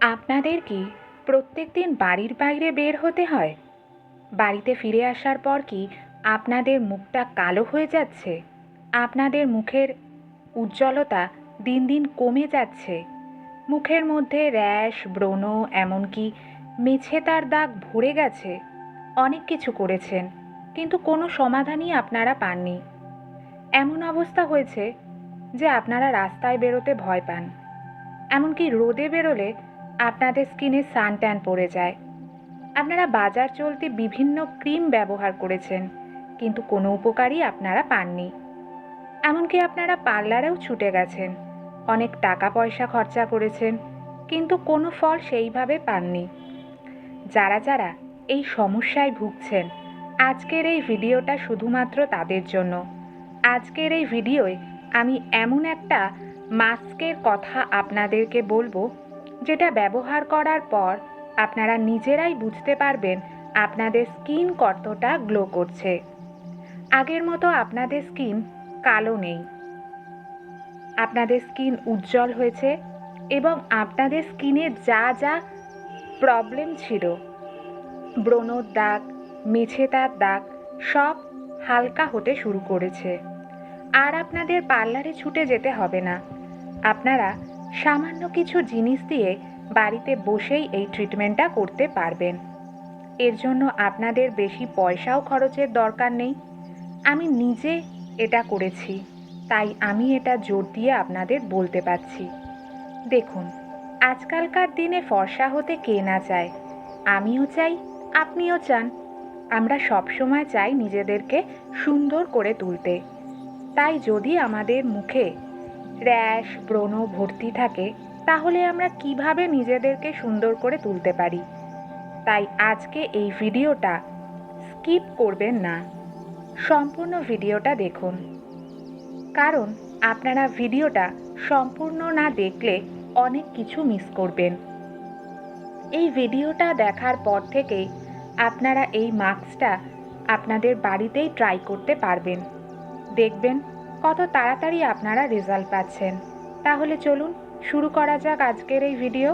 আপনাদের কি প্রত্যেক দিন বাড়ির বাইরে বের হতে হয়। বাড়িতে ফিরে আসার পর কি আপনাদের মুখটা কালো হয়ে যাচ্ছে? আপনাদের মুখের উজ্জ্বলতা দিন দিন কমে যাচ্ছে। মুখের মধ্যে র্যাশ, ব্রণ, এমনকি মেছেতার দাগ ভরে গেছে। অনেক কিছু করেছেন, কিন্তু কোনো সমাধানই আপনারা পাননি। এমন অবস্থা হয়েছে যে আপনারা রাস্তায় বেরোতে ভয় পান। এমনকি রোদে বেরোলে আপনাদের স্কিনে সান ট্যান পড়ে যায়। আপনারা বাজার চলতে বিভিন্ন ক্রিম ব্যবহার করেছেন, কিন্তু কোনো উপকারই আপনারা পাননি। এমনকি আপনারা পার্লারেও ছুটে গেছেন, অনেক টাকা পয়সা খরচা করেছেন, কিন্তু কোনো ফল সেইভাবে পাননি। যারা যারা এই সমস্যায় ভুগছেন, আজকের এই ভিডিওটা শুধুমাত্র তাদের জন্য। আজকের এই ভিডিওয় আমি এমন একটা মাস্কের কথা আপনাদেরকে বলব যেটা ব্যবহার করার পর আপনারা নিজেরাই বুঝতে পারবেন আপনাদের স্কিন কতটা গ্লো করছে। আগের মতো আপনাদের স্কিন কালো নেই। আপনাদের স্কিন উজ্জ্বল হয়েছে এবং আপনাদের স্কিনে যা যা প্রবলেম ছিল, ব্রণর দাগ মেছেতার দাগ, সব হালকা হতে শুরু করেছে। আর আপনাদের পার্লারে ছুটে যেতে হবে না। আপনারা সামান্য কিছু জিনিস দিয়ে বাড়িতে বসেই এই ট্রিটমেন্টটা করতে পারবেন। এর জন্য আপনাদের বেশি পয়সাও খরচের দরকার নেই। আমি নিজে এটা করেছি, তাই আমি এটা জোর দিয়ে আপনাদের বলতে পারছি। দেখুন, আজকালকার দিনে ফর্সা হতে কে না চায়। আমিও চাই, আপনিও চান। আমরা সবসময় চাই নিজেদেরকে সুন্দর করে তুলতে। তাই যদি আমাদের মুখে র্যাশ, ব্রণ, ভর্তি থাকে, তাহলে আমরা কীভাবে নিজেদেরকে সুন্দর করে তুলতে পারি? তাই আজকে এই ভিডিওটা স্কিপ করবেন না। সম্পূর্ণ ভিডিওটা দেখুন। কারণ আপনারা ভিডিওটা সম্পূর্ণ না দেখলে অনেক কিছু মিস করবেন। এই ভিডিওটা দেখার পর থেকেই আপনারা এই মাস্কটা আপনাদের বাড়িতেই ট্রাই করতে পারবেন। দেখবেন কত তাড়াতাড়ি আপনারা রেজাল্ট পাচ্ছেন। তাহলে চলুন, শুরু করা যাক আজকের এই ভিডিও।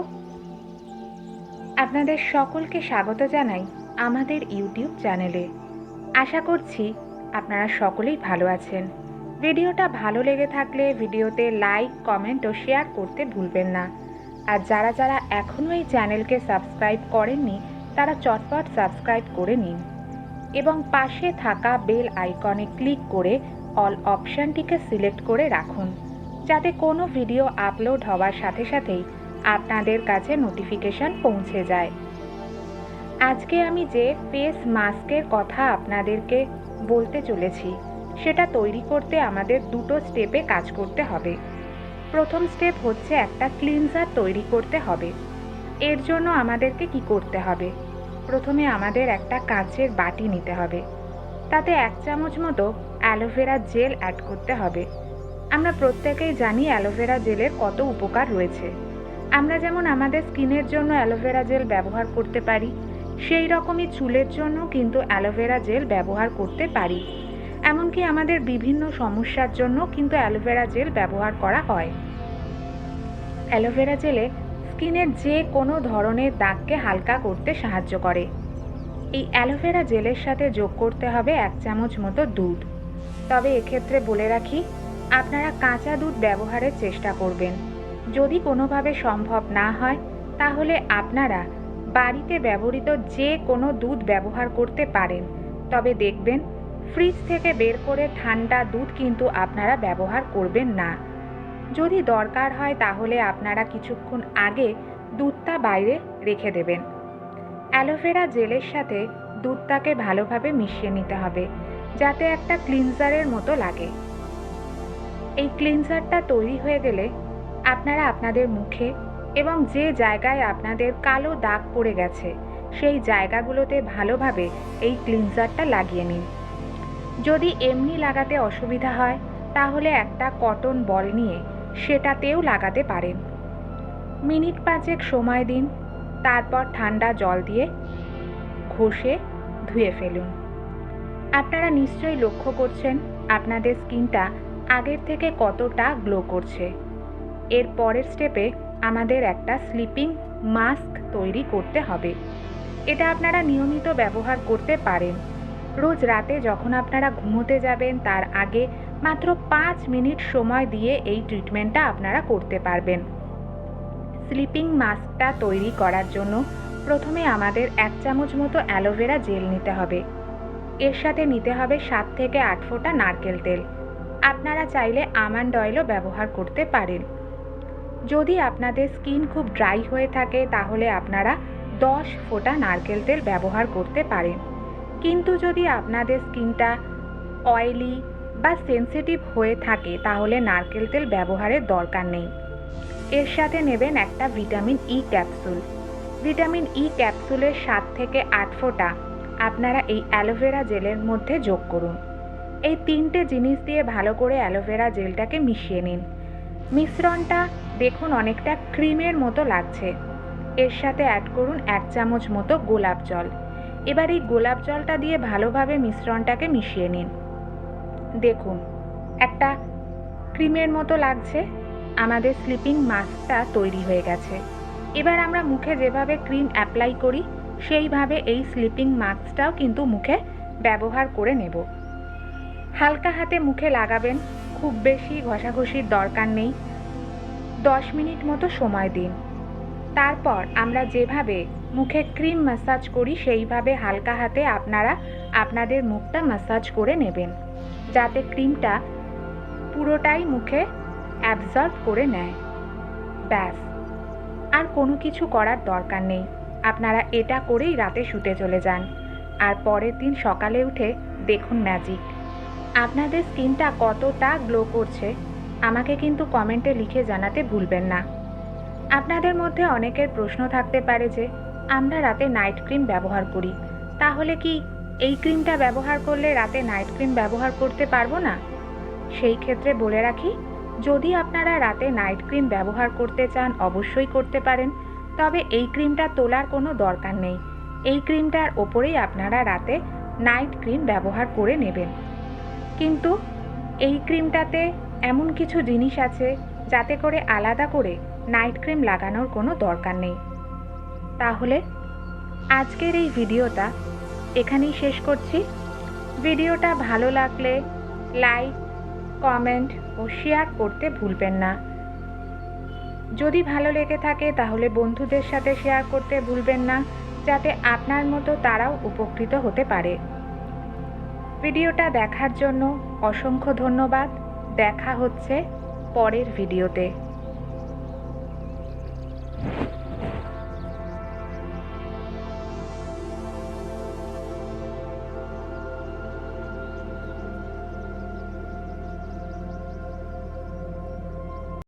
আপনাদের সকলকে স্বাগত জানাই আমাদের ইউটিউব চ্যানেলে। আশা করছি আপনারা সকলেই ভালো আছেন। ভিডিওটা ভালো লেগে থাকলে ভিডিওতে লাইক, কমেন্ট ও শেয়ার করতে ভুলবেন না। আর যারা যারা এখনও এই চ্যানেলকে সাবস্ক্রাইব করেননি, তারা চটপট সাবস্ক্রাইব করে নিন। এবং পাশে থাকা বেল আইকনে ক্লিক করে অল অপশানটিকে সিলেক্ট করে রাখুন, যাতে কোনো ভিডিও আপলোড হওয়ার সাথে সাথেই আপনাদের কাছে নোটিফিকেশন পৌঁছে যায়। আজকে আমি যে ফেস মাস্কের কথা আপনাদেরকে বলতে চলেছি, সেটা তৈরি করতে আমাদের দুটো স্টেপে কাজ করতে হবে। প্রথম স্টেপ হচ্ছে একটা ক্লিনজার তৈরি করতে হবে। এর জন্য আমাদেরকে কি করতে হবে? প্রথমে আমাদের একটা কাঁচের বাটি নিতে হবে। তাতে এক চামচ মতো অ্যালোভেরা জেল অ্যাড করতে হবে। আমরা প্রত্যেকেই জানি অ্যালোভেরা জেলের কত উপকার রয়েছে। আমরা যেমন আমাদের স্কিনের জন্য অ্যালোভেরা জেল ব্যবহার করতে পারি, সেই রকমই চুলের জন্য কিন্তু অ্যালোভেরা জেল ব্যবহার করতে পারি। এমনকি আমাদের বিভিন্ন সমস্যার জন্য কিন্তু অ্যালোভেরা জেল ব্যবহার করা হয়। অ্যালোভেরা জেলে স্কিনের যে কোনো ধরনের দাগকে হালকা করতে সাহায্য করে। এই অ্যালোভেরা জেলের সাথে যোগ করতে হবে এক চামচ মতো দুধ। তবে এক্ষেত্রে বলে রাখি, আপনারা কাঁচা দুধ ব্যবহারের চেষ্টা করবেন। যদি কোনোভাবে সম্ভব না হয়, তাহলে আপনারা বাড়িতে ব্যবহৃত যে কোনো দুধ ব্যবহার করতে পারেন। তবে দেখবেন, ফ্রিজ থেকে বের করে ঠান্ডা দুধ কিন্তু আপনারা ব্যবহার করবেন না। যদি দরকার হয়, তাহলে আপনারা কিছুক্ষণ আগে দুধটা বাইরে রেখে দেবেন। অ্যালোভেরা জেলের সাথে দুধটাকে ভালোভাবে মিশিয়ে নিতে হবে। যাতে একটা ক্লিনজারের মতো লাগে। এই ক্লিনজারটা তৈরি হয়ে গেলে আপনারা আপনাদের মুখে এবং যে জায়গায় আপনাদের কালো দাগ পড়ে গেছে, সেই জায়গাগুলোতে ভালোভাবে এই ক্লিনজারটা লাগিয়ে নিন। যদি এমনি লাগাতে অসুবিধা হয়, তাহলে একটা কটন বল নিয়ে সেটাতেও লাগাতে পারেন। মিনিট পাঁচেক সময় দিন, তারপর ঠান্ডা জল দিয়ে ঘষে ধুয়ে ফেলুন। আপনারা নিশ্চয়ই লক্ষ্য করছেন আপনাদের স্কিনটা আগের থেকে কতটা গ্লো করছে। এর পরের স্টেপে আমাদের একটা স্লিপিং মাস্ক তৈরি করতে হবে। এটা আপনারা নিয়মিত ব্যবহার করতে পারেন। রোজ রাতে যখন আপনারা ঘুমোতে যাবেন, তার আগে মাত্র পাঁচ মিনিট সময় দিয়ে এই ট্রিটমেন্টটা আপনারা করতে পারবেন। স্লিপিং মাস্কটা তৈরি করার জন্য প্রথমে আমাদের এক চামচ মতো অ্যালোভেরা জেল নিতে হবে। এর সাথে নিতে হবে সাত থেকে আট ফোঁটা নারকেল তেল। আপনারা চাইলে আমান্ড অয়েলও ব্যবহার করতে পারেন। যদি আপনাদের স্কিন খুব ড্রাই হয়ে থাকে, তাহলে আপনারা দশ ফোঁটা নারকেল তেল ব্যবহার করতে পারেন। কিন্তু যদি আপনাদের স্কিনটা অয়েলি বা সেনসিটিভ হয়ে থাকে, তাহলে নারকেল তেল ব্যবহারের দরকার নেই। এর সাথে নেবেন একটা vitamin E capsule vitamin E ক্যাপসুলের সাত থেকে আট ফোঁটা আপনারা এই অ্যালোভেরা জেলের মধ্যে যোগ করুন। এই তিনটে জিনিস দিয়ে ভালো করে অ্যালোভেরা জেলটাকে মিশিয়ে নিন। মিশ্রণটা দেখুন অনেকটা ক্রিমের মতো লাগছে। এর সাথে অ্যাড করুন এক চামচ মতো গোলাপ জল। এবার এই গোলাপ জলটা দিয়ে ভালোভাবে মিশ্রণটাকে মিশিয়ে নিন। দেখুন, একটা ক্রিমের মতো লাগছে। আমাদের স্লিপিং মাস্কটা তৈরি হয়ে গেছে। এবার আমরা মুখে যেভাবে ক্রিম অ্যাপ্লাই করি সেইভাবে এই স্লিপিং মাস্কটাও কিন্তু মুখে ব্যবহার করে নেব। হালকা হাতে মুখে লাগাবেন, খুব বেশি ঘষাঘষির দরকার নেই। দশ মিনিট মতো সময় দিন। তারপর আমরা যেভাবে মুখে ক্রিম ম্যাসাজ করি, সেইভাবে হালকা হাতে আপনারা আপনাদের মুখটা ম্যাসাজ করে নেবেন। যাতে ক্রিমটা পুরোটাই মুখে অ্যাবজর্ব করে নেয়। ব্যাস। আর কোনো কিছু করার দরকার নেই। আপনারা এটা করেই রাতে শুতে চলে যান। আর পরের দিন সকালে উঠে দেখুন ম্যাজিক। আপনাদের স্কিনটা কতটা গ্লো করছে, আমাকে কিন্তু কমেন্টে লিখে জানাতে ভুলবেন না। আপনাদের মধ্যে অনেকের প্রশ্ন থাকতে পারে যে, আমরা রাতে নাইট ক্রিম ব্যবহার করি, তাহলে কি এই ক্রিমটা ব্যবহার করলে রাতে নাইট ক্রিম ব্যবহার করতে পারব না? সেই ক্ষেত্রে বলে রাখি, যদি আপনারা রাতে নাইট ক্রিম ব্যবহার করতে চান, অবশ্যই করতে পারেন। তবে এই ক্রিমটা তোলার কোনো দরকার নেই। এই ক্রিমটার ওপরেই আপনারা রাতে নাইট ক্রিম ব্যবহার করে নেবেন। কিন্তু এই ক্রিমটাতে এমন কিছু জিনিস আছে যাতে করে আলাদা করে নাইট ক্রিম লাগানোর কোনো দরকার নেই। তাহলে আজকের এই ভিডিওটা এখানেই শেষ করছি। ভিডিওটা ভালো লাগলে লাইক, কমেন্ট ও শেয়ার করতে ভুলবেন না। যদি ভালো লেগে থাকে, তাহলে বন্ধুদের সাথে শেয়ার করতে ভুলবেন না, যাতে আপনার মতো তারাও উপকৃত হতে পারে। ভিডিওটা দেখার জন্য অসংখ্য ধন্যবাদ। দেখা হচ্ছে পরের ভিডিওতে।